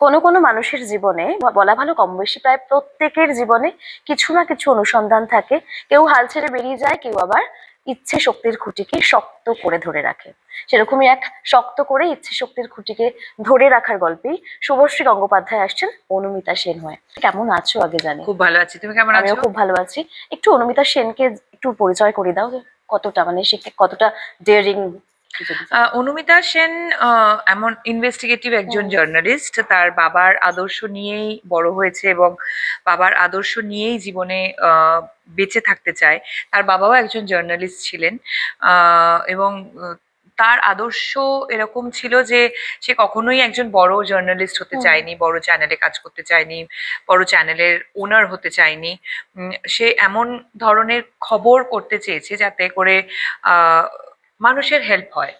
কোনো কোনো মানুষের জীবনে বলা ভালো কম বেশি প্রায় প্রত্যেকের জীবনে কিছু না কিছু অনুসন্ধান থাকে। কেউ হাল ছেড়ে বেরিয়ে যায় কেউ আবার ইচ্ছে শক্তির খুঁটিকে শক্ত করে ধরে রাখে। সেরকমই এক শক্ত করে ইচ্ছে শক্তির খুঁটিকে ধরে রাখার গল্পেই শুভশ্রী গঙ্গোপাধ্যায় আসছেন অনুমিতা সেন হয়ে। কেমন আছো আগে জানি? খুব ভালো আছি। তুমি কেমন আমিও আছো? খুব ভালো আছি। একটু অনুমিতা সেনকে একটু পরিচয় করে দাও কতটা মানে সে কতটা ডেয়ারিং অনুমিতা সেন এমন ইনভেস্টিগেটিভ একজন জার্নালিস্ট তার বাবার আদর্শ নিয়েই বড় হয়েছে এবং বাবার আদর্শ নিয়েই জীবনে বেঁচে থাকতে চায়। তার বাবাও একজন জার্নালিস্ট ছিলেন এবং তার আদর্শ এরকম ছিল যে সে কখনোই একজন বড় জার্নালিস্ট হতে চায়নি বড় চ্যানেলে কাজ করতে চায়নি বড় চ্যানেলের ওনার হতে চায়নি। সে এমন ধরনের খবর করতে চেয়েছে যাতে করে মানুষের হেল্প হয়।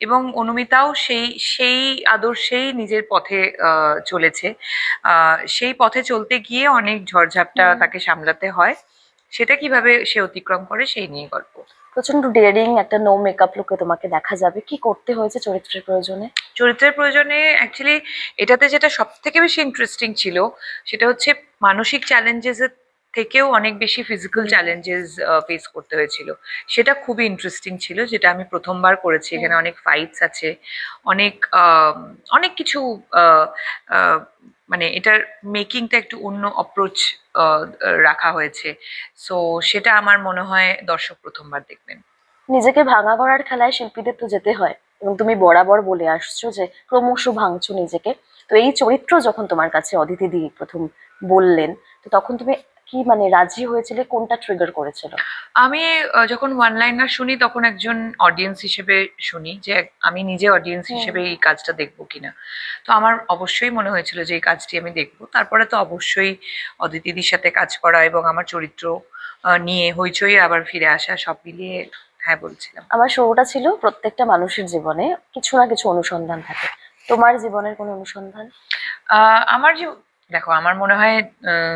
এবং অনুমিতাও সেই সেই আদর্শেই নিজের পথে চলেছে। সেই পথে চলতে গিয়ে অনেক ঝড়ঝাপটা তাকে সামলাতে হয়। সেটা কীভাবে সে অতিক্রম করে সেই নিয়ে গল্প। প্রচণ্ড ডেয়ারিং একটা নো মেকআপ লুকে তোমাকে দেখা যাবে। কি করতে হয়েছে চরিত্রের প্রয়োজনে? চরিত্রের প্রয়োজনে অ্যাকচুয়ালি এটাতে যেটা সব থেকে বেশি ইন্টারেস্টিং ছিল সেটা হচ্ছে মানসিক চ্যালেঞ্জেস থেকেও অনেক বেশি ফিজিক্যাল চ্যালেঞ্জেস ফেস করতে হয়েছিল। সেটা খুবই ইন্টারেস্টিং ছিল যেটা আমি প্রথমবার করেছি। এখানে অনেক ফাইটস আছে অনেক অনেক কিছু মানে এটার মেকিংটা একটু অন্য অপ্রোচ রাখা হয়েছে। সো সেটা আমার মনে হয় দর্শক প্রথমবার দেখবেন। নিজেকে ভাঙা করার খেলায় শিল্পীদের তো যেতে হয়। এবং তুমি বরাবর বলে আসছো যে ক্রমশ ভাঙছো নিজেকে। তো এই চরিত্র যখন তোমার কাছে অদিতি দি প্রথম বললেন তো তখন তুমি কি মানে রাজি হয়েছিলে? কোনটা ট্রিগার করেছিল? আমি যখন ওয়ান লাইনার শুনি তখন একজন অডিয়েন্স হিসেবে শুনি যে আমি নিজে অডিয়েন্স হিসেবে এই কাজটা দেখব কিনা। তো আমার অবশ্যই মনে হয়েছিল যে এই কাজটি আমি দেখব। তারপরে তো অবশ্যই অদিতিদির সাথে কাজ করা এবং আমার চরিত্র নিয়ে হইচই আবার ফিরে আসা সব মিলিয়ে হ্যাঁ বলছিলাম। আমার শুরুটা ছিল প্রত্যেকটা মানুষের জীবনে কিছু না কিছু অনুসন্ধান থাকে। তোমার জীবনের কোনো অনুসন্ধান? আহ, আমার দেখো আমার মনে হয়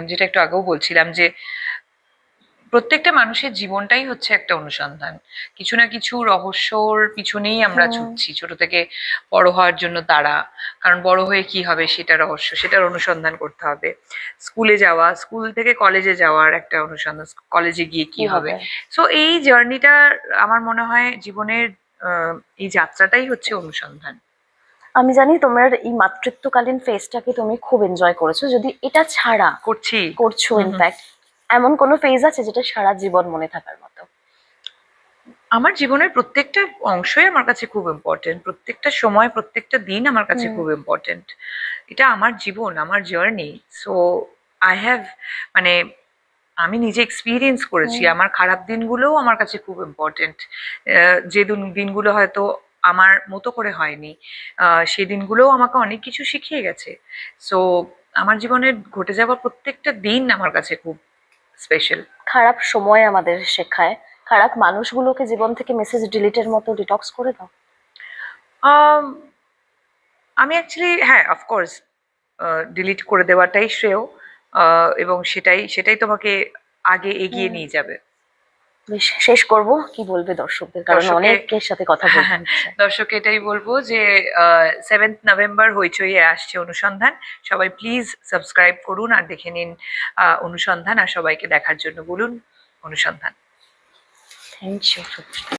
যেটা একটু আগেও বলছিলাম যে প্রত্যেকটা মানুষের জীবনটাই হচ্ছে একটা অনুসন্ধান। কিছু না কিছু রহস্যর পিছনেই আমরা ছুটছি ছোট থেকে বড় হওয়ার জন্য তারা। কারণ বড় হয়ে কি হবে সেটা রহস্য সেটার অনুসন্ধান করতে হবে। স্কুলে যাওয়া স্কুল থেকে কলেজে যাওয়ার একটা অনুসন্ধান কলেজে গিয়ে কি হবে? সো এই জার্নিটা আমার মনে হয় জীবনের আহ, এই যাত্রাটাই হচ্ছে অনুসন্ধান। আমি জানি তোমার এই মাতৃত্বকালীন ফেজটাকে তুমি খুব এনজয় করেছ। যদি এটা ছাড়া করছি। করছ। ইনফ্যাক্ট এমন কোনো ফেজ আছে যেটা সারা জীবন মনে থাকার মতো? আমার জীবনের প্রত্যেকটা অংশই আমার কাছে খুব ইম্পর্টেন্ট প্রত্যেকটা সময় প্রত্যেকটা দিন আমার কাছে খুব ইম্পর্টেন্ট এটা আমার জীবন আমার জার্নি সো আই হ্যাভ মানে আমি নিজে এক্সপিরিয়েন্স করেছি। আমার খারাপ দিনগুলোও আমার কাছে খুব ইম্পর্টেন্ট যে দিন- দিনগুলো হয়তো আমার মতো করে হয়নি। আহ, সেই দিনগুলোও আমাকে অনেক কিছু শিখিয়ে গেছে। সো আমার জীবনে ঘটে যাওয়া প্রত্যেকটা দিন আমার কাছে খুব স্পেশাল খারাপ সময় আমাদের শেখায়। খারাপ মানুষগুলোকে জীবন থেকে মেসেজ ডিলিটের মতো ডিটক্স করে দাও। আমি অ্যাকচুয়ালি হ্যাঁ অফকোর্স ডিলিট করে দেওয়াটাই শ্রেয়। এবং সেটাই সেটাই তোমাকে আগে এগিয়ে নিয়ে যাবে। শেষ করব। কি বলবে দর্শকদের? কারণ অনেকের সাথে কথা বলতে হ্যাঁ, দর্শক এটাই বলব যে সেভেন্থ নভেম্বর হইচইয়ে আসছে অনুসন্ধান। সবাই প্লিজ সাবস্ক্রাইব করুন আর দেখে নিন আহ, অনুসন্ধান। আর সবাইকে দেখার জন্য বলুন অনুসন্ধান। Thank you